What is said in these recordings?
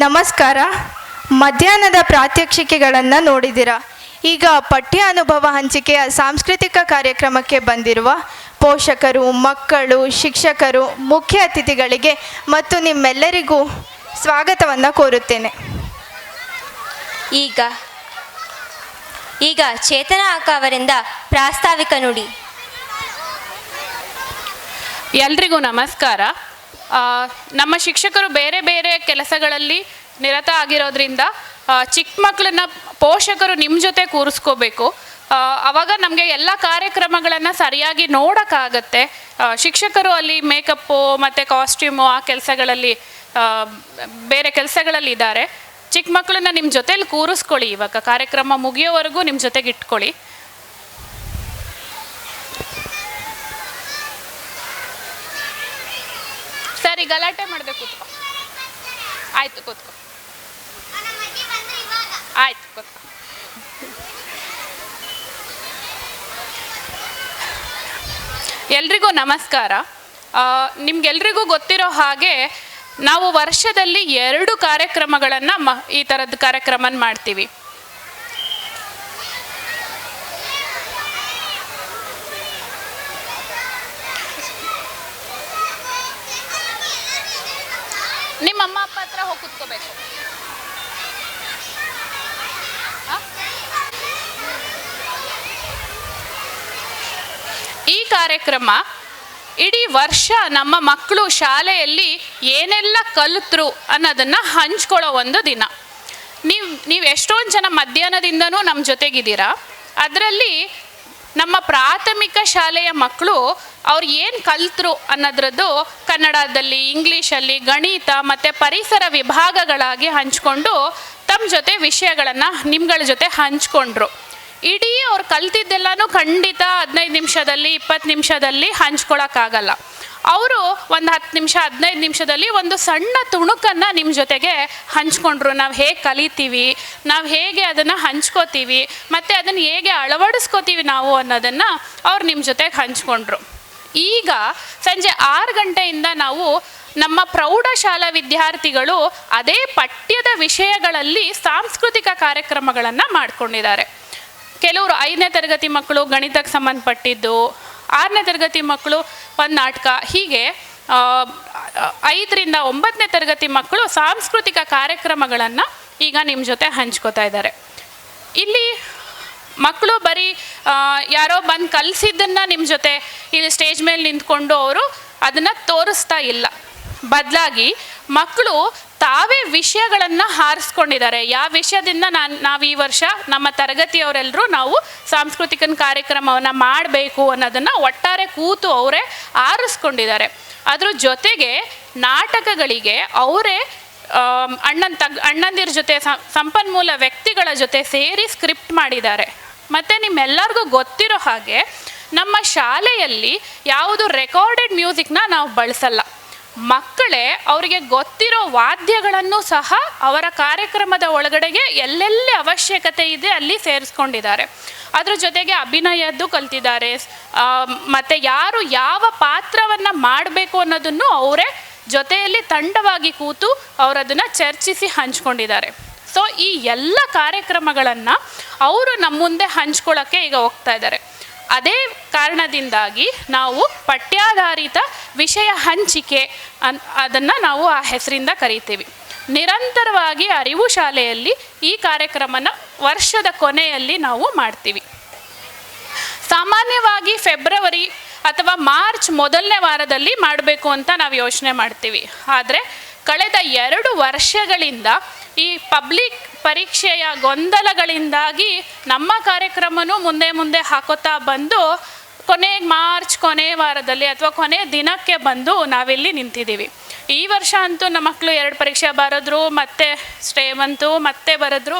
ನಮಸ್ಕಾರ. ಮಧ್ಯಾಹ್ನದ ಪ್ರಾತ್ಯಕ್ಷಿಕೆಗಳನ್ನು ನೋಡಿದಿರ. ಈಗ ಪಠ್ಯ ಅನುಭವ ಹಂಚಿಕೆಯ ಸಾಂಸ್ಕೃತಿಕ ಕಾರ್ಯಕ್ರಮಕ್ಕೆ ಬಂದಿರುವ ಪೋಷಕರು ಮಕ್ಕಳು ಶಿಕ್ಷಕರು ಮುಖ್ಯ ಅತಿಥಿಗಳಿಗೆ ಮತ್ತು ನಿಮ್ಮೆಲ್ಲರಿಗೂ ಸ್ವಾಗತವನ್ನು ಕೋರುತ್ತೇನೆ. ಈಗ ಈಗ ಚೇತನ ಅಕ್ಕ ಅವರಿಂದ ಪ್ರಾಸ್ತಾವಿಕ ನುಡಿ. ಎಲ್ರಿಗೂ ನಮಸ್ಕಾರ. ನಮ್ಮ ಶಿಕ್ಷಕರು ಬೇರೆ ಬೇರೆ ಕೆಲಸಗಳಲ್ಲಿ ನಿರತ ಆಗಿರೋದ್ರಿಂದ ಚಿಕ್ಕ ಮಕ್ಕಳನ್ನ ಪೋಷಕರು ನಿಮ್ಮ ಜೊತೆ ಕೂರಿಸ್ಕೋಬೇಕು. ಅವಾಗ ನಮಗೆ ಎಲ್ಲ ಕಾರ್ಯಕ್ರಮಗಳನ್ನು ಸರಿಯಾಗಿ ನೋಡೋಕ್ಕಾಗತ್ತೆ. ಶಿಕ್ಷಕರು ಅಲ್ಲಿ ಮೇಕಪ್ಪು ಮತ್ತು ಕಾಸ್ಟ್ಯೂಮು ಆ ಕೆಲಸಗಳಲ್ಲಿ ಬೇರೆ ಕೆಲಸಗಳಲ್ಲಿ ಇದ್ದಾರೆ. ಚಿಕ್ಕ ಮಕ್ಕಳನ್ನ ನಿಮ್ಮ ಜೊತೇಲಿ ಕೂರಿಸ್ಕೊಳ್ಳಿ ಇವಾಗ. ಕಾರ್ಯಕ್ರಮ ಮುಗಿಯೋವರೆಗೂ ನಿಮ್ಮ ಜೊತೆಗೆ ಇಟ್ಕೊಳ್ಳಿ. ಸರಿ, ಗಲಾಟೆ ಮಾಡಿದೆ, ಕೂತ್ಕೋ. ಆಯ್ತು ಕೂತ್ಕೋ. ಆಯ್ತು, ಕೂತ್ಕೋ. ಎಲ್ರಿಗೂ ನಮಸ್ಕಾರ. ನಿಮ್ಗೆಲ್ರಿಗೂ ಗೊತ್ತಿರೋ ಹಾಗೆ ನಾವು ವರ್ಷದಲ್ಲಿ ಎರಡು ಕಾರ್ಯಕ್ರಮಗಳನ್ನು ಮ, ಈ ಥರದ ಕಾರ್ಯಕ್ರಮ ಮಾಡ್ತೀವಿ ನಿಮ್ಮ ಅಮ್ಮ ಅಪ್ಪ ಹತ್ರ ಹೋಗಿ ಕುತ್ಕೋಬೇಕು ಆ? ಈ ಕಾರ್ಯಕ್ರಮ ಇಡೀ ವರ್ಷ ನಮ್ಮ ಮಕ್ಕಳು ಶಾಲೆಯಲ್ಲಿ ಏನೆಲ್ಲ ಕಲಿತರು ಅನ್ನೋದನ್ನ ಹಂಚ್ಕೊಳ್ಳೋ ಒಂದು ದಿನ. ನೀವು ನೀವು ಎಷ್ಟೊಂದು ಜನ ಮಧ್ಯಾಹ್ನದಿಂದನೂ ನಮ್ಮ ಜೊತೆಗಿದ್ದೀರಾ. ಅದರಲ್ಲಿ ನಮ್ಮ ಪ್ರಾಥಮಿಕ ಶಾಲೆಯ ಮಕ್ಕಳು ಅವ್ರು ಏನು ಕಲ್ತರು ಅನ್ನೋದ್ರದ್ದು ಕನ್ನಡದಲ್ಲಿ, ಇಂಗ್ಲೀಷಲ್ಲಿ, ಗಣಿತ ಮತ್ತು ಪರಿಸರ ವಿಭಾಗಗಳಾಗಿ ಹಂಚಿಕೊಂಡು ತಮ್ಮ ಜೊತೆ ವಿಷಯಗಳನ್ನು ನಿಮ್ಗಳ ಜೊತೆ ಹಂಚ್ಕೊಂಡ್ರು. ಇಡೀ ಅವ್ರು ಕಲ್ತಿದ್ದೆಲ್ಲನೂ ಖಂಡಿತ ಹದಿನೈದು ನಿಮಿಷದಲ್ಲಿ, ಇಪ್ಪತ್ತು ನಿಮಿಷದಲ್ಲಿ ಹಂಚ್ಕೊಳಕ್ಕಾಗಲ್ಲ. ಅವರು ಒಂದು ಹತ್ತು ನಿಮಿಷ, ಹದಿನೈದು ನಿಮಿಷದಲ್ಲಿ ಒಂದು ಸಣ್ಣ ತುಣುಕನ್ನು ನಿಮ್ಮ ಜೊತೆಗೆ ಹಂಚ್ಕೊಂಡ್ರು. ನಾವು ಹೇಗೆ ಕಲಿತೀವಿ, ನಾವು ಹೇಗೆ ಅದನ್ನು ಹಂಚ್ಕೋತೀವಿ, ಮತ್ತು ಅದನ್ನು ಹೇಗೆ ಅಳವಡಿಸ್ಕೋತೀವಿ ನಾವು ಅನ್ನೋದನ್ನು ಅವ್ರು ನಿಮ್ಮ ಜೊತೆಗೆ ಹಂಚ್ಕೊಂಡ್ರು. ಈಗ ಸಂಜೆ ಆರು ಗಂಟೆಯಿಂದ ನಾವು ನಮ್ಮ ಪ್ರೌಢಶಾಲಾ ವಿದ್ಯಾರ್ಥಿಗಳು ಅದೇ ಪಠ್ಯದ ವಿಷಯಗಳಲ್ಲಿ ಸಾಂಸ್ಕೃತಿಕ ಕಾರ್ಯಕ್ರಮಗಳನ್ನು ಮಾಡ್ಕೊಂಡಿದ್ದಾರೆ. ಕೆಲವರು ಐದನೇ ತರಗತಿ ಮಕ್ಕಳು ಗಣಿತಕ್ಕೆ ಸಂಬಂಧಪಟ್ಟಿದ್ದು ಆರನೇ ತರಗತಿ ಮಕ್ಕಳು ಒಂದು ನಾಟಕ. ಹೀಗೆ ಐದರಿಂದ ಒಂಬತ್ತನೇ ತರಗತಿ ಮಕ್ಕಳು ಸಾಂಸ್ಕೃತಿಕ ಕಾರ್ಯಕ್ರಮಗಳನ್ನು ಈಗ ನಿಮ್ಮ ಜೊತೆ ಹಂಚ್ಕೋತಾ ಇದ್ದಾರೆ. ಇಲ್ಲಿ ಮಕ್ಕಳು ಬರೀ ಯಾರೋ ಬಂದು ಕಲಿಸಿದ್ದನ್ನು ನಿಮ್ಮ ಜೊತೆ ಇಲ್ಲಿ ಸ್ಟೇಜ್ ಮೇಲೆ ನಿಂತ್ಕೊಂಡು ಅವರು ಅದನ್ನು ತೋರಿಸ್ತಾ ಇಲ್ಲ. ಬದಲಾಗಿ ಮಕ್ಕಳು ತಾವೇ ವಿಷಯಗಳನ್ನು ಹಾರಿಸ್ಕೊಂಡಿದ್ದಾರೆ. ಯಾವ ವಿಷಯದಿಂದ ನಾನು, ನಾವು ಈ ವರ್ಷ ನಮ್ಮ ತರಗತಿಯವರೆಲ್ಲರೂ ನಾವು ಸಾಂಸ್ಕೃತಿಕ ಕಾರ್ಯಕ್ರಮವನ್ನು ಮಾಡಬೇಕು ಅನ್ನೋದನ್ನು ಒಟ್ಟಾರೆ ಕೂತು ಅವರೇ ಆರಿಸ್ಕೊಂಡಿದ್ದಾರೆ. ಅದ್ರ ಜೊತೆಗೆ ನಾಟಕಗಳಿಗೆ ಅವರೇ ಅಣ್ಣನ ತಗ್, ಅಣ್ಣಂದಿರ ಜೊತೆ ಸಂಪನ್ಮೂಲ ವ್ಯಕ್ತಿಗಳ ಜೊತೆ ಸೇರಿ ಸ್ಕ್ರಿಪ್ಟ್ ಮಾಡಿದ್ದಾರೆ. ಮತ್ತು ನಿಮ್ಮೆಲ್ಲರಿಗೂ ಗೊತ್ತಿರೋ ಹಾಗೆ ನಮ್ಮ ಶಾಲೆಯಲ್ಲಿ ಯಾವುದು ರೆಕಾರ್ಡೆಡ್ ಮ್ಯೂಸಿಕ್ನ ನಾವು ಬಳಸಲ್ಲ. ಮಕ್ಕಳೇ, ಅವರಿಗೆ ಗೊತ್ತಿರೋ ವಾದ್ಯಗಳನ್ನು ಸಹ ಅವರ ಕಾರ್ಯಕ್ರಮದ ಒಳಗಡೆಗೆ ಎಲ್ಲೆಲ್ಲಿ ಅವಶ್ಯಕತೆ ಇದೆ ಅಲ್ಲಿ ಸೇರಿಸ್ಕೊಂಡಿದ್ದಾರೆ. ಅದ್ರ ಜೊತೆಗೆ ಅಭಿನಯದ್ದು ಕಲ್ತಿದ್ದಾರೆ. ಮತ್ತೆ ಯಾರು ಯಾವ ಪಾತ್ರವನ್ನು ಮಾಡಬೇಕು ಅನ್ನೋದನ್ನು ಅವರೇ ಜೊತೆಯಲ್ಲಿ ತಂಡವಾಗಿ ಕೂತು ಅವರದನ್ನು ಚರ್ಚಿಸಿ ಹಂಚ್ಕೊಂಡಿದ್ದಾರೆ. ಸೊ ಈ ಎಲ್ಲ ಕಾರ್ಯಕ್ರಮಗಳನ್ನು ಅವರು ನಮ್ಮ ಮುಂದೆ ಹಂಚ್ಕೊಳ್ಳೋಕ್ಕೆ ಈಗ ಹೋಗ್ತಾ ಇದ್ದಾರೆ. ಅದೇ ಕಾರಣದಿಂದಾಗಿ ನಾವು ಪಠ್ಯಾಧಾರಿತ ವಿಷಯ ಹಂಚಿಕೆ ಅನ್, ಅದನ್ನು ನಾವು ಆ ಹೆಸರಿಂದ ಕರಿತೀವಿ. ನಿರಂತರವಾಗಿ ಅರಿವು ಶಾಲೆಯಲ್ಲಿ ಈ ಕಾರ್ಯಕ್ರಮನ ವರ್ಷದ ಕೊನೆಯಲ್ಲಿ ನಾವು ಮಾಡ್ತೀವಿ. ಸಾಮಾನ್ಯವಾಗಿ ಫೆಬ್ರವರಿ ಅಥವಾ ಮಾರ್ಚ್ ಮೊದಲನೇ ವಾರದಲ್ಲಿ ಮಾಡಬೇಕು ಅಂತ ನಾವು ಯೋಚನೆ ಮಾಡ್ತೀವಿ. ಆದರೆ ಕಳೆದ ಎರಡು ವರ್ಷಗಳಿಂದ ಈ ಪಬ್ಲಿಕ್ ಪರೀಕ್ಷೆಯ ಗೊಂದಲಗಳಿಂದಾಗಿ ನಮ್ಮ ಕಾರ್ಯಕ್ರಮನೂ ಮುಂದೆ ಮುಂದೆ ಹಾಕೋತಾ ಬಂದು ಕೊನೆ ಮಾರ್ಚ್ ಕೊನೆ ವಾರದಲ್ಲಿ ಅಥವಾ ಕೊನೆ ದಿನಕ್ಕೆ ಬಂದು ನಾವಿಲ್ಲಿ ನಿಂತಿದ್ದೀವಿ. ಈ ವರ್ಷ ಅಂತೂ ನಮ್ಮ ಮಕ್ಕಳು ಎರಡು ಪರೀಕ್ಷೆ ಬರೆದ್ರು, ಮತ್ತೆ ಸ್ಟೇ ಬಂತು, ಮತ್ತೆ ಬರೆದ್ರು.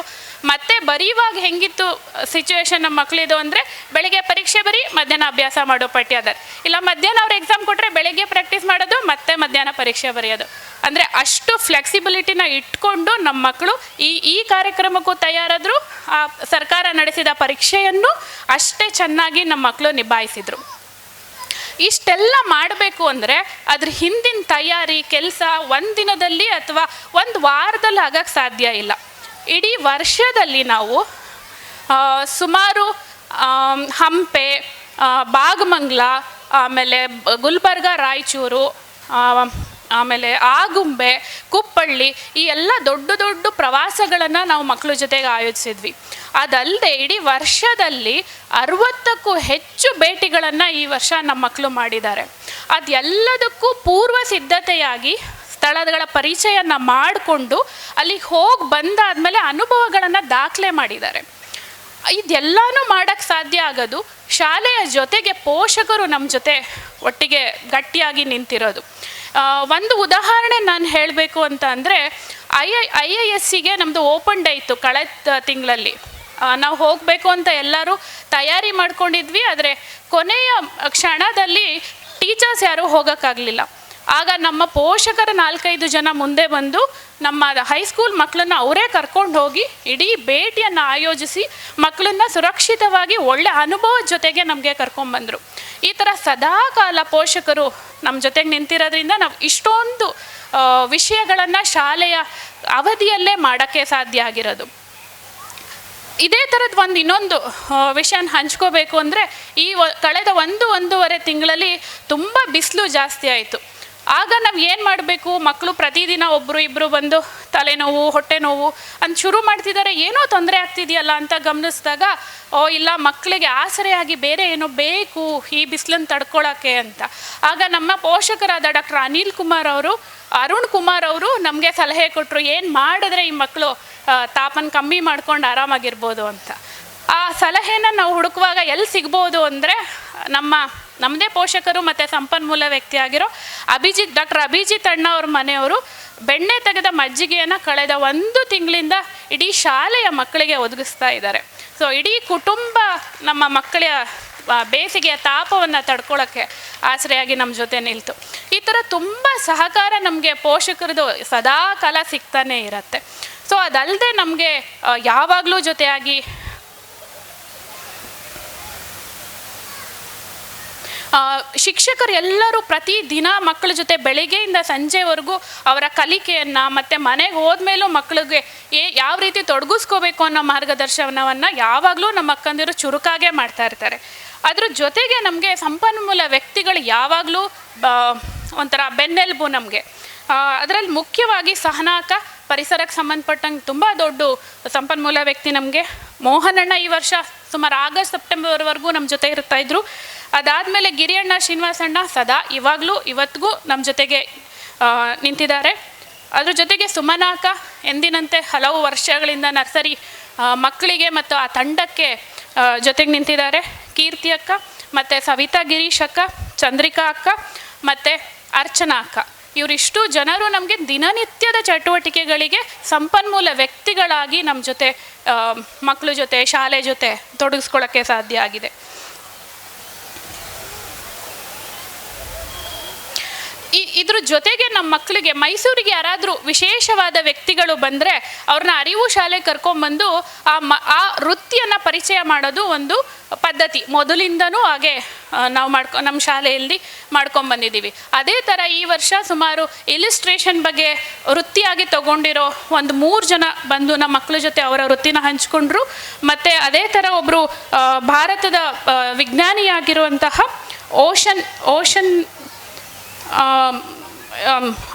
ಮತ್ತೆ ಬರೀವಾಗ ಹೆಂಗಿತ್ತು ಸಿಚುವೇಶನ್ ನಮ್ಮ ಮಕ್ಕಳಿದು ಅಂದರೆ ಬೆಳಿಗ್ಗೆ ಪರೀಕ್ಷೆ ಬರೀ, ಮಧ್ಯಾಹ್ನ ಅಭ್ಯಾಸ ಮಾಡೋ ಪಠ್ಯದ ಇಲ್ಲ ಮಧ್ಯಾಹ್ನ ಅವ್ರು ಎಕ್ಸಾಮ್ ಕೊಟ್ಟರೆ ಬೆಳಗ್ಗೆ ಪ್ರಾಕ್ಟೀಸ್ ಮಾಡೋದು, ಮತ್ತೆ ಮಧ್ಯಾಹ್ನ ಪರೀಕ್ಷೆ ಬರೆಯೋದು. ಅಂದರೆ ಅಷ್ಟು ಫ್ಲೆಕ್ಸಿಬಿಲಿಟಿನ ಇಟ್ಕೊಂಡು ನಮ್ಮ ಮಕ್ಕಳು ಈ ಈ ಕಾರ್ಯಕ್ರಮಕ್ಕೂ ತಯಾರಾದರೂ, ಆ ಸರ್ಕಾರ ನಡೆಸಿದ ಪರೀಕ್ಷೆಯನ್ನು ಅಷ್ಟೇ ಚೆನ್ನಾಗಿ ನಮ್ಮ ಮಕ್ಕಳು ನಿಭಾಯಿಸಿದರು. ಇಷ್ಟೆಲ್ಲ ಮಾಡಬೇಕು ಅಂದರೆ ಅದ್ರ ಹಿಂದಿನ ತಯಾರಿ, ಕೆಲಸ ಒಂದು ದಿನದಲ್ಲಿ ಅಥವಾ ಒಂದು ವಾರದಲ್ಲಿ ಆಗೋಕ್ಕೆ ಸಾಧ್ಯ ಇಲ್ಲ. ಇಡೀ ವರ್ಷದಲ್ಲಿ ನಾವು ಸುಮಾರು ಹಂಪೆ ಬಾಗಮಂಗ್ಲ, ಆಮೇಲೆ ಗುಲ್ಬರ್ಗ, ರಾಯಚೂರು ಆಮೇಲೆ ಆಗುಂಬೆ, ಕುಪ್ಪಳ್ಳಿ ಈ ಎಲ್ಲ ದೊಡ್ಡ ದೊಡ್ಡ ಪ್ರವಾಸಗಳನ್ನು ನಾವು ಮಕ್ಕಳ ಜೊತೆಗೆ ಆಯೋಜಿಸಿದ್ವಿ. ಅದಲ್ಲದೆ ಇಡೀ ವರ್ಷದಲ್ಲಿ ಅರವತ್ತಕ್ಕೂ ಹೆಚ್ಚು ಭೇಟಿಗಳನ್ನು ಈ ವರ್ಷ ನಮ್ಮ ಮಕ್ಕಳು ಮಾಡಿದ್ದಾರೆ. ಅದೆಲ್ಲದಕ್ಕೂ ಪೂರ್ವ ಸಿದ್ಧತೆಯಾಗಿ ಸ್ಥಳಗಳ ಪರಿಚಯನ ಮಾಡಿಕೊಂಡು ಅಲ್ಲಿಗೆ ಹೋಗಿ ಬಂದಾದಮೇಲೆ ಅನುಭವಗಳನ್ನು ದಾಖಲೆ ಮಾಡಿದ್ದಾರೆ. ಇದೆಲ್ಲನೂ ಮಾಡೋಕ್ಕೆ ಸಾಧ್ಯ ಆಗೋದು. ಶಾಲೆಯ ಜೊತೆಗೆ ಪೋಷಕರು ನಮ್ಮ ಜೊತೆ ಒಟ್ಟಿಗೆ ಗಟ್ಟಿಯಾಗಿ ನಿಂತಿರೋದು. ಒಂದು ಉದಾಹರಣೆ ನಾನು ಹೇಳಬೇಕು ಅಂತ ಅಂದರೆ, ಐ ಐ ಐ ಎಸ್ ಸಿಗೆ ನಮ್ಮದು ಓಪನ್ ಡೇ ಇತ್ತು ಕಳೆದ ತಿಂಗಳಲ್ಲಿ. ನಾವು ಹೋಗಬೇಕು ಅಂತ ಎಲ್ಲರೂ ತಯಾರಿ ಮಾಡ್ಕೊಂಡಿದ್ವಿ, ಆದರೆ ಕೊನೆಯ ಕ್ಷಣದಲ್ಲಿ ಟೀಚರ್ಸ್ ಯಾರೂ ಹೋಗೋಕ್ಕಾಗಲಿಲ್ಲ. ಆಗ ನಮ್ಮ ಪೋಷಕರ ನಾಲ್ಕೈದು ಜನ ಮುಂದೆ ಬಂದು ನಮ್ಮ ಹೈಸ್ಕೂಲ್ ಮಕ್ಕಳನ್ನ ಅವರೇ ಕರ್ಕೊಂಡು ಹೋಗಿ ಇಡೀ ಭೇಟಿಯನ್ನು ಆಯೋಜಿಸಿ ಮಕ್ಕಳನ್ನ ಸುರಕ್ಷಿತವಾಗಿ ಒಳ್ಳೆ ಅನುಭವದ ಜೊತೆಗೆ ನಮಗೆ ಕರ್ಕೊಂಡ್ಬಂದರು ಈ ಥರ ಸದಾಕಾಲ ಪೋಷಕರು ನಮ್ಮ ಜೊತೆಗೆ ನಿಂತಿರೋದ್ರಿಂದ ನಾವು ಇಷ್ಟೊಂದು ವಿಷಯಗಳನ್ನು ಶಾಲೆಯ ಅವಧಿಯಲ್ಲೇ ಮಾಡೋಕ್ಕೆ ಸಾಧ್ಯ ಆಗಿರೋದು. ಇದೇ ಥರದ ಒಂದು ಇನ್ನೊಂದು ವಿಷಯನ ಹಂಚ್ಕೋಬೇಕು ಅಂದರೆ ಈ ಕಳೆದ ಒಂದು ಒಂದೂವರೆ ತಿಂಗಳಲ್ಲಿ ತುಂಬ ಬಿಸಿಲು ಜಾಸ್ತಿ ಆಯಿತು. ಆಗ ನಾವು ಏನು ಮಾಡಬೇಕು? ಮಕ್ಕಳು ಪ್ರತಿದಿನ ಒಬ್ಬರು ಇಬ್ಬರು ಬಂದು ತಲೆನೋವು ಹೊಟ್ಟೆ ನೋವು ಅಂತ ಶುರು ಮಾಡ್ತಿದ್ದಾರೆ ಏನೋ ತೊಂದರೆ ಆಗ್ತಿದೆಯಲ್ಲ ಅಂತ ಗಮನಿಸಿದಾಗ, ಓ ಇಲ್ಲ ಮಕ್ಕಳಿಗೆ ಆಸರೆಯಾಗಿ ಬೇರೆ ಏನೋ ಬೇಕು, ಈ ಬಿಸಿಲನ್ನು ತಡ್ಕೊಳ್ಳೋಕ್ಕೆ ಅಂತ. ಆಗ ನಮ್ಮ ಪೋಷಕರಾದ ಡಾಕ್ಟರ್ ಅನಿಲ್ ಕುಮಾರ್ ಅವರು, ಅರುಣ್ ಕುಮಾರ್ ಅವರು ನಮಗೆ ಸಲಹೆ ಕೊಟ್ಟರು ಏನು ಮಾಡಿದ್ರೆ ಈ ಮಕ್ಕಳು ತಾಪನ ಕಮ್ಮಿ ಮಾಡ್ಕೊಂಡು ಆರಾಮಾಗಿರ್ಬೋದು ಅಂತ. ಆ ಸಲಹೆನ ನಾವು ಹುಡುಕುವಾಗ ಎಲ್ಲಿ ಸಿಗ್ಬೋದು ಅಂದರೆ ನಮ್ಮ ನಮ್ಮದೇ ಪೋಷಕರು ಮತ್ತು ಸಂಪನ್ಮೂಲ ವ್ಯಕ್ತಿ ಆಗಿರೋ ಅಭಿಜಿತ್, ಡಾಕ್ಟರ್ ಅಭಿಜಿತ್ ಅಣ್ಣ ಅವ್ರ ಮನೆಯವರು ಬೆಣ್ಣೆ ತೆಗೆದ ಮಜ್ಜಿಗೆಯನ್ನು ಕಳೆದ ಒಂದು ತಿಂಗಳಿಂದ ಇಡೀ ಶಾಲೆಯ ಮಕ್ಕಳಿಗೆ ಒದಗಿಸ್ತಾ ಇದ್ದಾರೆ. ಸೊ ಇಡೀ ಕುಟುಂಬ ನಮ್ಮ ಮಕ್ಕಳ ಬೇಸಿಗೆಯ ತಾಪವನ್ನು ತಡ್ಕೊಳ್ಳೋಕ್ಕೆ ಆಸರೆಯಾಗಿ ನಮ್ಮ ಜೊತೆ ನಿಲ್ತು. ಈ ಥರ ತುಂಬ ಸಹಕಾರ ನಮಗೆ ಪೋಷಕರದು ಸದಾ ಕಾಲ ಸಿಗ್ತಾನೆ ಇರತ್ತೆ. ಸೊ ಅದಲ್ಲದೆ ನಮಗೆ ಯಾವಾಗಲೂ ಜೊತೆಯಾಗಿ ಆ, ಶಿಕ್ಷಕರು ಎಲ್ಲರೂ ಪ್ರತಿ ದಿನ ಮಕ್ಕಳ ಜೊತೆ ಬೆಳಿಗ್ಗೆಯಿಂದ ಸಂಜೆವರೆಗೂ ಅವರ ಕಲಿಕೆಯನ್ನು ಮತ್ತು ಮನೆಗೆ ಹೋದ್ಮೇಲೂ ಮಕ್ಕಳಿಗೆ ಏ ಯಾವ ರೀತಿ ತೊಡಗಿಸ್ಕೋಬೇಕು ಅನ್ನೋ ಮಾರ್ಗದರ್ಶನವನ್ನು ಯಾವಾಗಲೂ ನಮ್ಮ ಅಕ್ಕಂದಿರು ಚುರುಕಾಗೇ ಮಾಡ್ತಾ ಇರ್ತಾರೆ. ಅದ್ರ ಜೊತೆಗೆ ನಮಗೆ ಸಂಪನ್ಮೂಲ ವ್ಯಕ್ತಿಗಳು ಯಾವಾಗಲೂ ಒಂಥರ ಬೆನ್ನೆಲುಬು ನಮಗೆ. ಅದರಲ್ಲಿ ಮುಖ್ಯವಾಗಿ ಸಹನಾಕ ಪರಿಸರಕ್ಕೆ ಸಂಬಂಧಪಟ್ಟಂಗೆ ತುಂಬ ದೊಡ್ಡ ಸಂಪನ್ಮೂಲ ವ್ಯಕ್ತಿ ನಮಗೆ. ಮೋಹನಣ್ಣ ಈ ವರ್ಷ ಸುಮಾರು ಆಗಸ್ಟ್ ಸೆಪ್ಟೆಂಬರ್ವರೆಗೂ ನಮ್ಮ ಜೊತೆ ಇರ್ತಾ ಇದ್ರು. ಅದಾದಮೇಲೆ ಗಿರಿಯಣ್ಣ ಶ್ರೀನಿವಾಸಣ್ಣ ಸದಾ ಇವಾಗಲೂ ಇವತ್ತಿಗೂ ನಮ್ಮ ಜೊತೆಗೆ ನಿಂತಿದ್ದಾರೆ. ಅದ್ರ ಜೊತೆಗೆ ಸುಮನಾಕ ಎಂದಿನಂತೆ ಹಲವು ವರ್ಷಗಳಿಂದ ನರ್ಸರಿ ಮಕ್ಕಳಿಗೆ ಮತ್ತು ಆ ತಂಡಕ್ಕೆ ಜೊತೆಗೆ ನಿಂತಿದ್ದಾರೆ. ಕೀರ್ತಿ ಅಕ್ಕ ಮತ್ತು ಸವಿತಾ ಗಿರೀಶ್ ಅಕ್ಕ, ಚಂದ್ರಿಕಾ ಅಕ್ಕ ಮತ್ತು ಅರ್ಚನಾ ಅಕ್ಕ. ಇವರಿಷ್ಟು ಜನರು ನಮಗೆ ದಿನನಿತ್ಯದ ಚಟುವಟಿಕೆಗಳಿಗೆ ಸಂಪನ್ಮೂಲ ವ್ಯಕ್ತಿಗಳಾಗಿ ನಮ್ಮ ಜೊತೆ ಮಕ್ಕಳ ಜೊತೆ, ಶಾಲೆ ಜೊತೆ ತೊಡಗಿಸ್ಕೊಳ್ಳೋಕ್ಕೆ ಸಾಧ್ಯ ಆಗಿದೆ. ಇದ್ರ ಜೊತೆಗೆ ನಮ್ಮ ಮಕ್ಕಳಿಗೆ ಮೈಸೂರಿಗೆ ಯಾರಾದರೂ ವಿಶೇಷವಾದ ವ್ಯಕ್ತಿಗಳು ಬಂದರೆ ಅವ್ರನ್ನ ಅರಿವು ಶಾಲೆ ಕರ್ಕೊಂಬಂದು ಆ ಮ ಆ ವೃತ್ತಿಯನ್ನು ಪರಿಚಯ ಮಾಡೋದು ಒಂದು ಪದ್ಧತಿ. ಮೊದಲಿಂದನೂ ಹಾಗೆ ನಾವು ಮಾಡ್ಕೊ ನಮ್ಮ ಶಾಲೆಯಲ್ಲಿ ಮಾಡ್ಕೊಂಬಂದಿದ್ದೀವಿ. ಅದೇ ಥರ ಈ ವರ್ಷ ಸುಮಾರು ಇಲಿಸ್ಟ್ರೇಷನ್ ಬಗ್ಗೆ ವೃತ್ತಿಯಾಗಿ ತಗೊಂಡಿರೋ ಒಂದು ಮೂರು ಜನ ಬಂದು ನಮ್ಮ ಮಕ್ಕಳ ಜೊತೆ ಅವರ ವೃತ್ತಿನ ಹಂಚಿಕೊಂಡ್ರು. ಮತ್ತು ಅದೇ ಥರ ಒಬ್ಬರು ಭಾರತದ ವಿಜ್ಞಾನಿಯಾಗಿರುವಂತಹ ಓಷನ್ ಓಷನ್ um,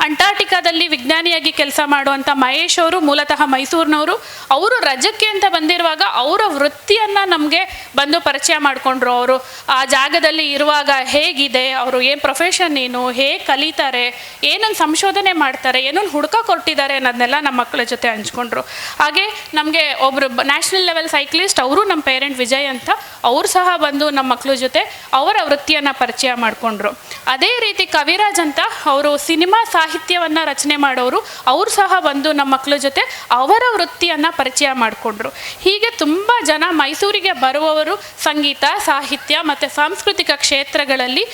ಅಂಟಾರ್ಟಿಕಾದಲ್ಲಿ ವಿಜ್ಞಾನಿಯಾಗಿ ಕೆಲಸ ಮಾಡುವಂಥ ಮಹೇಶ್ ಅವರು, ಮೂಲತಃ ಮೈಸೂರಿನವರು, ಅವರು ರಜಕ್ಕೆ ಅಂತ ಬಂದಿರುವಾಗ ಅವರ ವೃತ್ತಿಯನ್ನು ನಮಗೆ ಬಂದು ಪರಿಚಯ ಮಾಡಿಕೊಂಡ್ರು ಅವರು. ಆ ಜಾಗದಲ್ಲಿ ಇರುವಾಗ ಹೇಗಿದೆ, ಅವರು ಏನು ಪ್ರೊಫೆಷನ್ ಏನು, ಹೇಗೆ ಕಲಿತಾರೆ ಏನೊಂದು ಸಂಶೋಧನೆ ಮಾಡ್ತಾರೆ ಏನೊಂದು ಹುಡ್ಕ ಕೊಟ್ಟಿದ್ದಾರೆ ಅನ್ನೋದನ್ನೆಲ್ಲ ನಮ್ಮ ಮಕ್ಕಳ ಜೊತೆ ಹಂಚ್ಕೊಂಡ್ರು. ಹಾಗೆ ನಮಗೆ ಒಬ್ಬರು ನ್ಯಾಷನಲ್ ಲೆವೆಲ್ ಸೈಕ್ಲಿಸ್ಟ್ ಅವರು ನಮ್ಮ ಪೇರೆಂಟ್ ವಿಜಯ್ ಅಂತ, ಅವರು ಸಹ ಬಂದು ನಮ್ಮ ಮಕ್ಕಳ ಜೊತೆ ಅವರ ವೃತ್ತಿಯನ್ನು ಪರಿಚಯ ಮಾಡಿಕೊಂಡ್ರು. ಅದೇ ರೀತಿ ಕವಿರಾಜ್ ಅಂತ, ಅವರು ಸಿನಿಮಾ ಸಾಹಿತ್ಯವನ್ನು ರಚನೆ ಮಾಡೋರು, ಅವರು ಸಹ ಬಂದು ನಮ್ಮ ಮಕ್ಕಳ ಜೊತೆ ಅವರ ವೃತ್ತಿಯನ್ನು ಪರಿಚಯ ಮಾಡಿಕೊಂಡ್ರು. ಹೀಗೆ ತುಂಬ ಜನ ಮೈಸೂರಿಗೆ ಬರುವವರು ಸಂಗೀತ, ಸಾಹಿತ್ಯ ಮತ್ತು ಸಾಂಸ್ಕೃತಿಕ ಕ್ಷೇತ್ರಗಳಲ್ಲಿ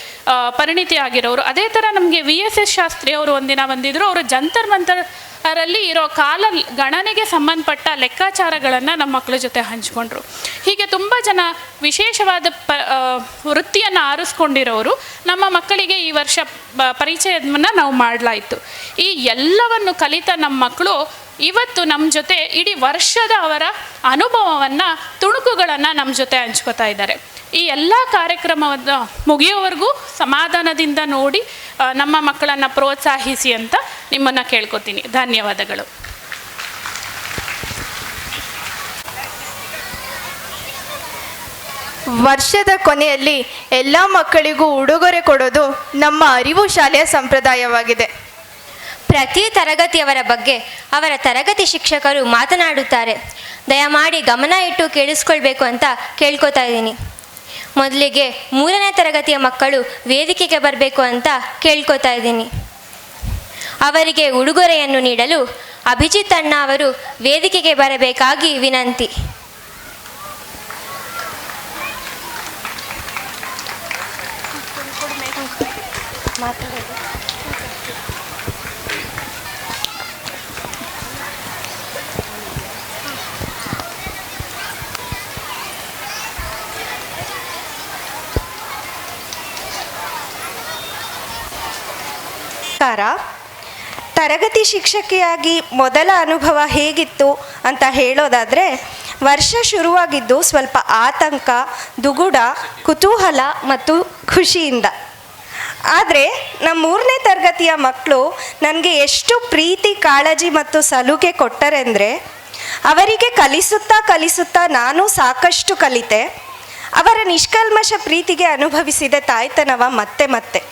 ಪರಿಣಿತಿ ಆಗಿರೋರು ಅದೇ ಥರ ನಮಗೆ ವಿ ಎಸ್ ಎಸ್ ಶಾಸ್ತ್ರಿ ಅವರು ಒಂದಿನ ಬಂದಿದ್ದರು ಅವರು ಜಂತರ್ ಮಂತರ್ ಅದರಲ್ಲಿ ಇರೋ ಕಾಲ ಗಣನೆಗೆ ಸಂಬಂಧಪಟ್ಟ ಲೆಕ್ಕಾಚಾರಗಳನ್ನು ನಮ್ಮ ಮಕ್ಕಳ ಜೊತೆ ಹಂಚಿಕೊಂಡ್ರು. ಹೀಗೆ ತುಂಬ ಜನ ವಿಶೇಷವಾದ ಪ ವೃತ್ತಿಯನ್ನು ಆರಿಸ್ಕೊಂಡಿರೋರು ನಮ್ಮ ಮಕ್ಕಳಿಗೆ ಈ ವರ್ಷ ಪರಿಚಯವನ್ನು ನಾವು ಮಾಡಲಾಯಿತು. ಈ ಎಲ್ಲವನ್ನು ಕಲಿತ ನಮ್ಮ ಮಕ್ಕಳು ಇವತ್ತು ನಮ್ಮ ಜೊತೆ ಇಡೀ ವರ್ಷದ ಅವರ ಅನುಭವವನ್ನು, ತುಣುಕುಗಳನ್ನು ನಮ್ಮ ಜೊತೆ ಹಂಚ್ಕೋತಾ ಇದ್ದಾರೆ. ಈ ಎಲ್ಲ ಕಾರ್ಯಕ್ರಮವನ್ನು ಮುಗಿಯೋವರೆಗೂ ಸಮಾಧಾನದಿಂದ ನೋಡಿ ನಮ್ಮ ಮಕ್ಕಳನ್ನು ಪ್ರೋತ್ಸಾಹಿಸಿ ಅಂತ ನಿಮ್ಮನ್ನು ಕೇಳ್ಕೊತೀನಿ. ಧನ್ಯವಾದಗಳು. ವರ್ಷದ ಕೊನೆಯಲ್ಲಿ ಎಲ್ಲ ಮಕ್ಕಳಿಗೂ ಉಡುಗೊರೆ ಕೊಡೋದು ನಮ್ಮ ಅರಿವು ಶಾಲೆಯ ಸಂಪ್ರದಾಯವಾಗಿದೆ. ಪ್ರತಿ ತರಗತಿಯವರ ಬಗ್ಗೆ ಅವರ ತರಗತಿ ಶಿಕ್ಷಕರು ಮಾತನಾಡುತ್ತಾರೆ. ದಯಮಾಡಿ ಗಮನ ಇಟ್ಟು ಕೇಳಿಸ್ಕೊಳ್ಬೇಕು ಅಂತ ಕೇಳ್ಕೊತಾ ಇದ್ದೀನಿ. ಮೊದಲಿಗೆ ಮೂರನೇ ತರಗತಿಯ ಮಕ್ಕಳು ವೇದಿಕೆಗೆ ಬರಬೇಕು ಅಂತ ಕೇಳ್ಕೊತಾ ಇದ್ದೀನಿ. ಅವರಿಗೆ ಉಡುಗೊರೆಯನ್ನು ನೀಡಲು ಅಭಿಜಿತ್ ಅಣ್ಣ ಅವರು ವೇದಿಕೆಗೆ ಬರಬೇಕಾಗಿ ವಿನಂತಿ. ನಮಸ್ಕಾರ. ತರಗತಿ ಶಿಕ್ಷಕಿಯಾಗಿ ಮೊದಲ ಅನುಭವ ಹೇಗಿತ್ತು ಅಂತ ಹೇಳೋದಾದರೆ, ವರ್ಷ ಶುರುವಾಗಿದ್ದು ಸ್ವಲ್ಪ ಆತಂಕ, ದುಗುಡ, ಕುತೂಹಲ ಮತ್ತು ಖುಷಿಯಿಂದ. ಆದರೆ ನಮ್ಮ ಮೂರನೇ ತರಗತಿಯ ಮಕ್ಕಳು ನನಗೆ ಎಷ್ಟು ಪ್ರೀತಿ, ಕಾಳಜಿ ಮತ್ತು ಸಲುಗೆ ಕೊಟ್ಟರೆಂದರೆ, ಅವರಿಗೆ ಕಲಿಸುತ್ತಾ ಕಲಿಸುತ್ತಾ ನಾನು ಸಾಕಷ್ಟು ಕಲಿತೆ. ಅವರ ನಿಷ್ಕಲ್ಮಶ ಪ್ರೀತಿಗೆ ಅನುಭವಿಸಿದ ತಾಯ್ತನವ ಮತ್ತೆ ಮತ್ತೆ.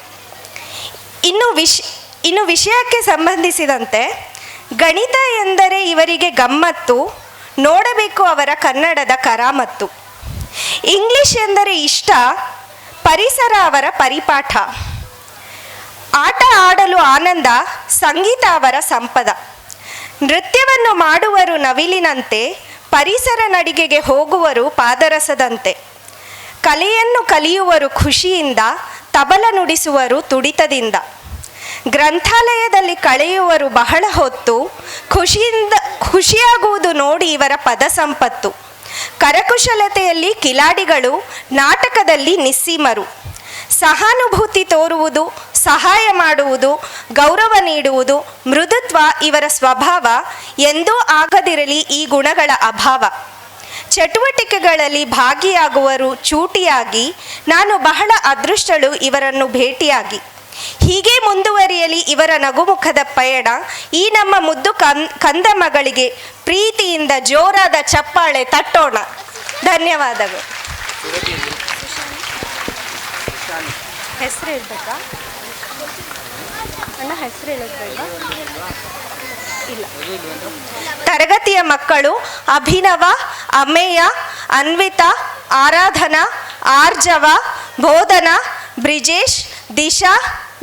ಇನ್ನು ವಿಷ ಇನ್ನು ವಿಷಯಕ್ಕೆ ಸಂಬಂಧಿಸಿದಂತೆ ಗಣಿತ ಎಂದರೆ ಇವರಿಗೆ ಗಮ್ಮತ್ತು, ನೋಡಬೇಕು ಅವರ ಕನ್ನಡದ ಕರಾಮತ್ತು. ಇಂಗ್ಲಿಷ್ ಎಂದರೆ ಇಷ್ಟ, ಪರಿಸರ ಅವರ ಪರಿಪಾಠ. ಆಟ ಆಡಲು ಆನಂದ, ಸಂಗೀತ ಅವರ ಸಂಪದ. ನೃತ್ಯವನ್ನು ಮಾಡುವರು ನವಿಲಿನಂತೆ, ಪರಿಸರ ನಡಿಗೆಗೆ ಹೋಗುವರು ಪಾದರಸದಂತೆ. ಕಲೆಯನ್ನು ಕಲಿಯುವರು ಖುಷಿಯಿಂದ, ತಬಲ ನುಡಿಸುವರು ತುಡಿತದಿಂದ. ಗ್ರಂಥಾಲಯದಲ್ಲಿ ಕಳೆಯುವರು ಬಹಳ ಹೊತ್ತು, ಖುಷಿಯಿಂದ ಖುಷಿಯಾಗುವುದು ನೋಡಿ ಇವರ ಪದ ಸಂಪತ್ತು. ಕರಕುಶಲತೆಯಲ್ಲಿ ಕಿಲಾಡಿಗಳು ನಾಟಕದಲ್ಲಿ ನಿಸ್ಸೀಮರು. ಸಹಾನುಭೂತಿ ತೋರುವುದು, ಸಹಾಯ ಮಾಡುವುದು, ಗೌರವ ನೀಡುವುದು, ಮೃದುತ್ವ ಇವರ ಸ್ವಭಾವ, ಎಂದೂ ಆಗದಿರಲಿ ಈ ಗುಣಗಳ ಅಭಾವ. ಚಟುವಟಿಕೆಗಳಲ್ಲಿ ಭಾಗಿಯಾಗುವರು ಚೂಟಿಯಾಗಿ, ನಾನು ಬಹಳ ಅದೃಷ್ಟಳು ಇವರನ್ನು ಭೇಟಿಯಾಗಿ. ಹೀಗೆ ಮುಂದುವರಿಯಲಿ ಇವರ ನಗುಮುಖದ ಪಯಣ. ಈ ನಮ್ಮ ಮುದ್ದು ಕನ್ ಕಂದ ಮಗಳಿಗೆ ಪ್ರೀತಿಯಿಂದ ಜೋರಾದ ಚಪ್ಪಾಳೆ ತಟ್ಟೋಣ. ಧನ್ಯವಾದಗಳು. ಹೆಸರು ಹೇಳ್ಬೇಕಾ? ಅಣ್ಣ ಹೆಸರು ಹೇಳೋದ್ಬೇಡ. ಇಲ್ಲ. ತರಗತಿಯ ಮಕ್ಕಳು ಅಭಿನವ ಅಮೇಯ ಅನ್ವಿತಾ ಆರಾಧನಾ ಆರ್ಜವ ಬೋಧನ ಬ್ರಿಜೇಶ್ ದಿಶಾ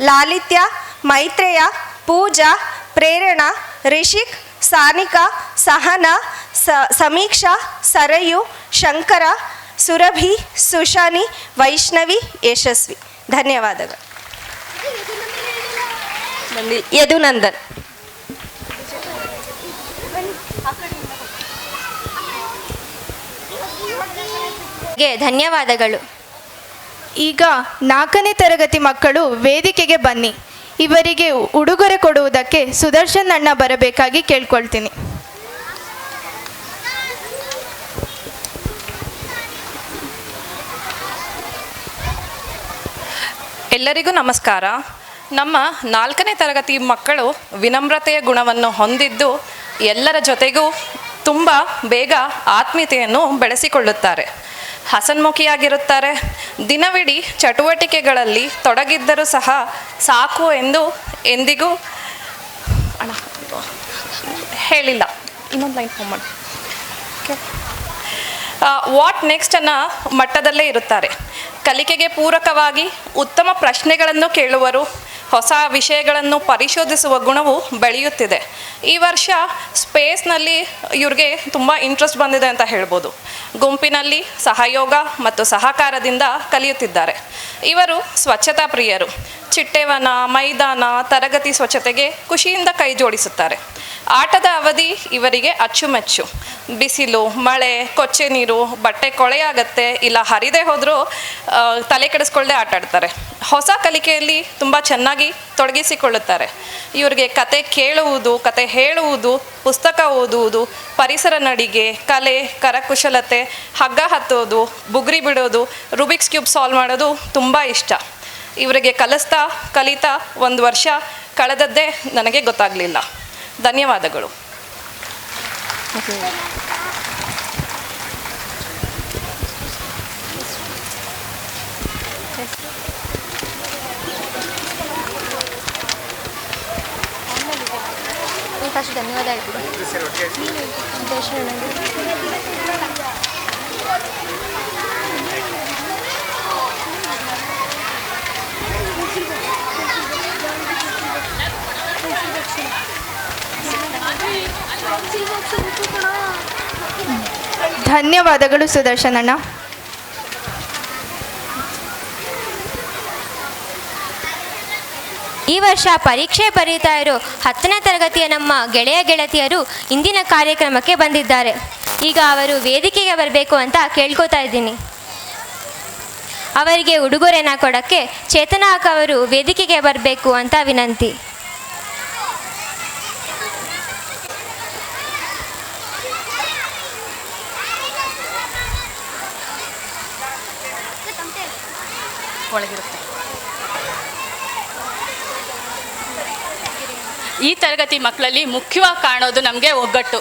ಲಾಲಿತ್ಯ, ಮೈತ್ರೇಯ, ಪೂಜಾ, ಪ್ರೇರಣಾ, ರಿಷಿಕ್, ಸಾನಿಕಾ, ಸಹನ, ಸ, ಸಮೀಕ್ಷಾ, ಸರಯು, ಶಂಕರ, ಸುರಭಿ, ಸುಶಾನಿ, ವೈಷ್ಣವಿ, ಯಶಸ್ವಿ. ಧನ್ಯವಾದಗಳು. ಯದುನಂದನ್. ಧನ್ಯವಾದಗಳು. ಈಗ ನಾಲ್ಕನೇ ತರಗತಿ ಮಕ್ಕಳು ವೇದಿಕೆಗೆ ಬನ್ನಿ. ಇವರಿಗೆ ಉಡುಗೊರೆ ಕೊಡುವುದಕ್ಕೆ ಸುದರ್ಶನ್ ಅಣ್ಣ ಬರಬೇಕಾಗಿ ಕೇಳ್ಕೊಳ್ತೀನಿ. ಎಲ್ಲರಿಗೂ ನಮಸ್ಕಾರ. ನಮ್ಮ ನಾಲ್ಕನೇ ತರಗತಿ ಮಕ್ಕಳು ವಿನಮ್ರತೆಯ ಗುಣವನ್ನು ಹೊಂದಿದ್ದು ಎಲ್ಲರ ಜೊತೆಗೂ ತುಂಬ ಬೇಗ ಆತ್ಮೀಯತೆಯನ್ನು ಬೆಳೆಸಿಕೊಳ್ಳುತ್ತಾರೆ. ಹಸನ್ಮುಖಿಯಾಗಿರುತ್ತಾರೆ. ದಿನವಿಡೀ ಚಟುವಟಿಕೆಗಳಲ್ಲಿ ತೊಡಗಿದ್ದರೂ ಸಹ ಸಾಕು ಎಂದು ಎಂದಿಗೂ ಅಣ್ಣ ಹೇಳಿಲ್ಲ. ಇನ್ನೊಂದು ಲೈನ್ ಫೋನ್ ಮಾಡಿ. ವಾಟ್ ನೆಕ್ಸ್ಟ್ ಅನ್ನ ಮಟ್ಟದಲ್ಲೇ ಇರುತ್ತಾರೆ. ಕಲಿಕೆಗೆ ಪೂರಕವಾಗಿ ಉತ್ತಮ ಪ್ರಶ್ನೆಗಳನ್ನು ಕೇಳುವರು ಹೊಸ ವಿಷಯಗಳನ್ನು ಪರಿಶೋಧಿಸುವ ಗುಣವು ಬೆಳೆಯುತ್ತಿದೆ. ಈ ವರ್ಷ ಸ್ಪೇಸ್ನಲ್ಲಿ ಇವ್ರಿಗೆ ತುಂಬ ಇಂಟ್ರೆಸ್ಟ್ ಬಂದಿದೆ ಅಂತ ಹೇಳ್ಬೋದು. ಗುಂಪಿನಲ್ಲಿ ಸಹಯೋಗ ಮತ್ತು ಸಹಕಾರದಿಂದ ಕಲಿಯುತ್ತಿದ್ದಾರೆ. ಇವರು ಸ್ವಚ್ಛತಾ ಪ್ರಿಯರು. ಚಿಟ್ಟೆವನ, ಮೈದಾನ, ತರಗತಿ ಸ್ವಚ್ಛತೆಗೆ ಖುಷಿಯಿಂದ ಕೈ ಜೋಡಿಸುತ್ತಾರೆ. ಆಟದ ಅವಧಿ ಇವರಿಗೆ ಅಚ್ಚುಮೆಚ್ಚು. ಬಿಸಿಲು, ಮಳೆ, ಕೊಚ್ಚೆ ನೀರು, ಬಟ್ಟೆ ಕೊಳೆಯಾಗತ್ತೆ, ಇಲ್ಲ ಹರಿದೇ ಹೋದರೂ ತಲೆ ಕೆಡಿಸ್ಕೊಳ್ಳದೆ ಆಟಾಡ್ತಾರೆ ಹೊಸ ಕಲಿಕೆಯಲ್ಲಿ ತುಂಬ ಚೆನ್ನಾಗಿ ತೊಡಗಿಸಿಕೊಳ್ಳುತ್ತಾರೆ. ಇವರಿಗೆ ಕತೆ ಕೇಳುವುದು, ಕತೆ ಹೇಳುವುದು, ಪುಸ್ತಕ ಓದುವುದು, ಪರಿಸರ ನಡಿಗೆ, ಕಲೆ, ಕರಕುಶಲತೆ, ಹಗ್ಗ ಹತ್ತೋದು, ಬುಗ್ರಿ ಬಿಡೋದು ರುಬಿಕ್ಸ್ ಕ್ಯೂಬ್ ಸಾಲ್ವ್ ಮಾಡೋದು ತುಂಬ ಇಷ್ಟ. ಇವರಿಗೆ ಕಲಿಸ್ತಾ, ಕಲಿತಾ ಒಂದು ವರ್ಷ ಕಳೆದದ್ದೇ ನನಗೆ ಗೊತ್ತಾಗಲಿಲ್ಲ. ಧನ್ಯವಾದಗಳು. ಫಸ್ಟ್ ಧನ್ಯವಾದ ಧನ್ಯವಾದಗಳು ಸುದರ್ಶನ್ ಅಣ್ಣ. ಈ ವರ್ಷ ಪರೀಕ್ಷೆ ಬರೀತಾ ಇರೋ ಹತ್ತನೇ ತರಗತಿಯ ನಮ್ಮ ಗೆಳೆಯ ಗೆಳತಿಯರು ಇಂದಿನ ಕಾರ್ಯಕ್ರಮಕ್ಕೆ ಬಂದಿದ್ದಾರೆ. ಈಗ ಅವರು ವೇದಿಕೆಗೆ ಬರಬೇಕು ಅಂತ ಕೇಳ್ಕೊತಾ ಇದ್ದೀನಿ. ಅವರಿಗೆ ಉಡುಗೊರೆನ ಕೊಡೋಕ್ಕೆ ಚೇತನಾ ಅಕ್ಕ ಅವರು ವೇದಿಕೆಗೆ ಬರಬೇಕು ಅಂತ ವಿನಂತಿ. ಈ ತರಗತಿ ಮಕ್ಕಳಲ್ಲಿ ಮುಖ್ಯವಾಗಿ ಕಾಣೋದು ನಮಗೆ ಒಗ್ಗಟ್ಟು.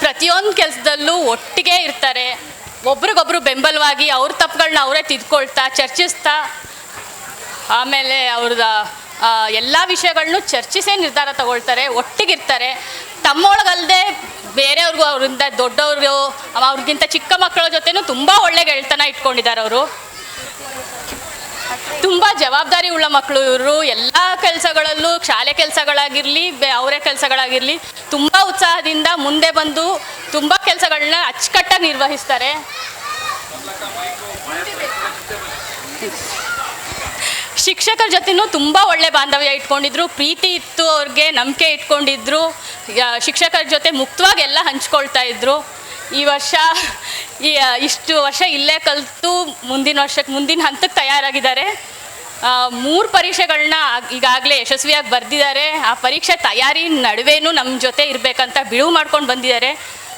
ಪ್ರತಿಯೊಂದು ಕೆಲಸದಲ್ಲೂ ಒಟ್ಟಿಗೆ ಇರ್ತಾರೆ. ಒಬ್ರಿಗೊಬ್ರು ಬೆಂಬಲವಾಗಿ ಅವ್ರ ತಪ್ಪುಗಳನ್ನ ಅವರೇ ತಿದ್ಕೊಳ್ತಾ, ಚರ್ಚಿಸ್ತಾ, ಆಮೇಲೆ ಅವ್ರದ ಎಲ್ಲ ವಿಷಯಗಳನ್ನೂ ಚರ್ಚಿಸೇ ನಿರ್ಧಾರ ತಗೊಳ್ತಾರೆ, ಒಟ್ಟಿಗಿರ್ತಾರೆ. ತಮ್ಮೊಳಗಲ್ಲದೆ ಬೇರೆಯವ್ರಿಗೂ ಅವರಿಂದ ದೊಡ್ಡವರು ಅವ್ರಿಗಿಂತ ಚಿಕ್ಕ ಮಕ್ಕಳ ಜೊತೆನೂ ತುಂಬ ಒಳ್ಳೆ ಗೆಳೆತನ ಇಟ್ಕೊಂಡಿದ್ದಾರೆ ಅವರು ತುಂಬ ಜವಾಬ್ದಾರಿ ಉಳ್ಳ ಮಕ್ಕಳು ಇವರು. ಎಲ್ಲ ಕೆಲಸಗಳಲ್ಲೂ ಶಾಲೆ ಕೆಲಸಗಳಾಗಿರಲಿ, ಬೆ ಅವರೇ ಕೆಲಸಗಳಾಗಿರಲಿ, ತುಂಬ ಉತ್ಸಾಹದಿಂದ ಮುಂದೆ ಬಂದು ತುಂಬ ಕೆಲಸಗಳನ್ನ ಅಚ್ಚುಕಟ್ಟಾಗಿ ನಿರ್ವಹಿಸ್ತಾರೆ. ಶಿಕ್ಷಕರ ಜೊತೆನೂ ತುಂಬ ಒಳ್ಳೆ ಬಾಂಧವ್ಯ ಇಟ್ಕೊಂಡಿದ್ರು. ಪ್ರೀತಿ ಇತ್ತು ಅವ್ರಿಗೆ, ನಂಬಿಕೆ ಇಟ್ಕೊಂಡಿದ್ರು. ಶಿಕ್ಷಕರ ಜೊತೆ ಮುಕ್ತವಾಗಿ ಎಲ್ಲ ಹಂಚ್ಕೊಳ್ತಾ ಇದ್ರು. ಈ ವರ್ಷ, ಈ ಇಷ್ಟು ವರ್ಷ ಇಲ್ಲೇ ಕಲಿತು ಮುಂದಿನ ವರ್ಷಕ್ಕೆ ಮುಂದಿನ ಹಂತಕ್ಕೆ ತಯಾರಾಗಿದ್ದಾರೆ. ಮೂರು ಪರೀಕ್ಷೆಗಳನ್ನ ಈಗಾಗಲೇ ಯಶಸ್ವಿಯಾಗಿ ಬರೆದಿದ್ದಾರೆ. ಆ ಪರೀಕ್ಷೆ ತಯಾರಿ ನಡುವೆನೂ ನಮ್ಮ ಜೊತೆ ಇರಬೇಕಂತ ಬಿಡುವು ಮಾಡ್ಕೊಂಡು ಬಂದಿದ್ದಾರೆ.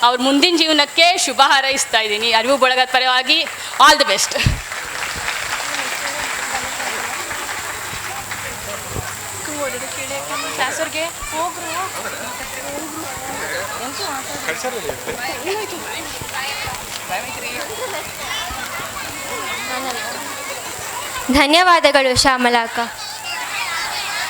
ಅವ್ರ ಮುಂದಿನ ಜೀವನಕ್ಕೆ ಶುಭ ಹಾರೈಸ್ತಾ ಇದ್ದೀನಿ. ಅರಿವು ಬಳಗದ ಪರವಾಗಿ ಆಲ್ ದಿ ಬೆಸ್ಟ್ ಧನ್ಯವಾದಗಳು ಶ್ಯಾಮಲಾ ಅಕ್ಕ